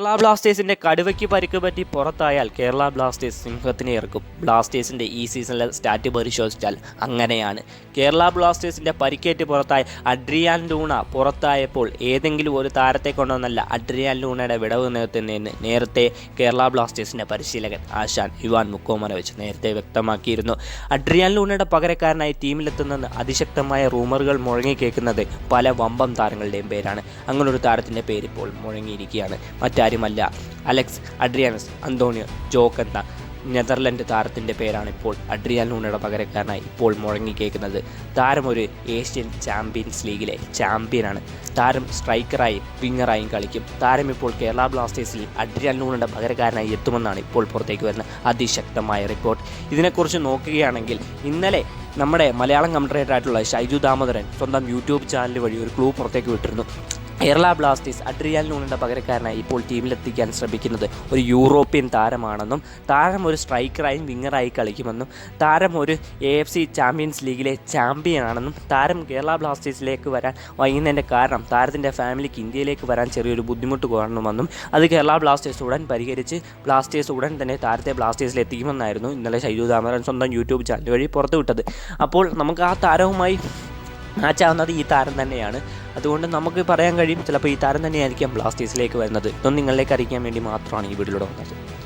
കേരള ബ്ലാസ്റ്റേഴ്സിന്റെ കടുവയ്ക്ക് പരിക്ക് പറ്റി പുറത്തായാൽ കേരള ബ്ലാസ്റ്റേഴ്സ് സിംഹത്തിനെ ഇറക്കും ബ്ലാസ്റ്റേഴ്സിന്റെ ഈ സീസണിലെ സ്റ്റാറ്റ് പരിശോധിച്ചാൽ അങ്ങനെയാണ്. കേരള ബ്ലാസ്റ്റേഴ്സിന്റെ പരിക്കേറ്റ് പുറത്തായ അഡ്രിയാൻ ലൂണ പുറത്തായപ്പോൾ ഏതെങ്കിലും ഒരു താരത്തെ കൊണ്ടുവന്നല്ല അഡ്രിയാൻ ലൂണയുടെ വിടവ് നികത്തുന്നതെന്ന് നേരത്തെ കേരള ബ്ലാസ്റ്റേഴ്സിന്റെ പരിശീലകൻ ആശാൻ യുവാൻ മുക്കോമന വെച്ച് നേരത്തെ വ്യക്തമാക്കിയിരുന്നു. അഡ്രിയാൻ ലൂണയുടെ പകരക്കാരനായി ടീമിലെത്തുന്നെന്ന് അതിശക്തമായ റൂമറുകൾ മുഴങ്ങി കേൾക്കുന്നത് പല വമ്പം താരങ്ങളുടെയും പേരാണ്. അങ്ങനൊരു താരത്തിന്റെ പേര് ഇപ്പോൾ മുഴങ്ങിയിരിക്കുകയാണ് മറ്റാരുമല്ല അലക്സ് അഡ്രിയാനസ് അന്തോണിയോ ജോക്ക് എന്ന നെതർലൻഡ് താരത്തിന്റെ പേരാണ് ഇപ്പോൾ അഡ്രിയാൻ ലൂണയുടെ പകരക്കാരനായി ഇപ്പോൾ മുഴങ്ങി കേൾക്കുന്നത്. താരം ഒരു ഏഷ്യൻ ചാമ്പ്യൻസ് ലീഗിലെ ചാമ്പ്യനാണ്. താരം സ്ട്രൈക്കറായും വിങ്ങറായും കളിക്കും. താരം ഇപ്പോൾ കേരള ബ്ലാസ്റ്റേഴ്സിൽ അഡ്രിയാൻ ലൂണയുടെ പകരക്കാരനായി എത്തുമെന്നാണ് ഇപ്പോൾ പുറത്തേക്ക് വരുന്ന അതിശക്തമായ റിപ്പോർട്ട്. ഇതിനെക്കുറിച്ച് നോക്കുകയാണെങ്കിൽ ഇന്നലെ നമ്മുടെ മലയാളം കമൻട്രേറ്റർ ആയിട്ടുള്ള ഷൈജു ദാമോദരൻ സ്വന്തം യൂട്യൂബ് ചാനൽ വഴി ഒരു ക്ലൂ പുറത്തേക്ക് വിട്ടിരുന്നു. കേരള ബ്ലാസ്റ്റേഴ്സ് അഡ്രിയാൽ നൂണിന്റെ പകരക്കാരനായി ഇപ്പോൾ ടീമിലെത്തിക്കാൻ ശ്രമിക്കുന്നത് ഒരു യൂറോപ്യൻ താരമാണെന്നും താരം ഒരു സ്ട്രൈക്കറായും വിങ്ങറായി കളിക്കുമെന്നും താരം ഒരു എ എഫ് സി ചാമ്പ്യൻസ് ലീഗിലെ ചാമ്പ്യൻ ആണെന്നും താരം കേരള ബ്ലാസ്റ്റേഴ്സിലേക്ക് വരാൻ വൈകുന്നതിന്റെ കാരണം താരത്തിന്റെ ഫാമിലിക്ക് ഇന്ത്യയിലേക്ക് വരാൻ ചെറിയൊരു ബുദ്ധിമുട്ട് കാണണമെന്നും അത് കേരള ബ്ലാസ്റ്റേഴ്സ് ഉടൻ പരിഹരിച്ച് ബ്ലാസ്റ്റേഴ്സ് ഉടൻ തന്നെ താരത്തെ ബ്ലാസ്റ്റേഴ്സിൽ എത്തിക്കുമെന്നായിരുന്നു ഇന്നലെ ഷൈജു ദാമരൻ സ്വന്തം യൂട്യൂബ് ചാനൽ വഴി പുറത്തുവിട്ടത്. അപ്പോൾ നമുക്ക് ആ താരവുമായി മാച്ചാവുന്നത് ഈ താരം തന്നെയാണ്. അതുകൊണ്ട് നമുക്ക് പറയാൻ കഴിയും. ചിലപ്പോൾ ഈ താരം തന്നെയായിരിക്കാം ബ്ലാസ്റ്റേഴ്സിലേക്ക് വരുന്നത്. ഇതൊന്നും നിങ്ങളിലേക്ക് അറിയിക്കാൻ വേണ്ടി മാത്രമാണ് ഈ വീഡിയോയിലൂടെ വന്നത്.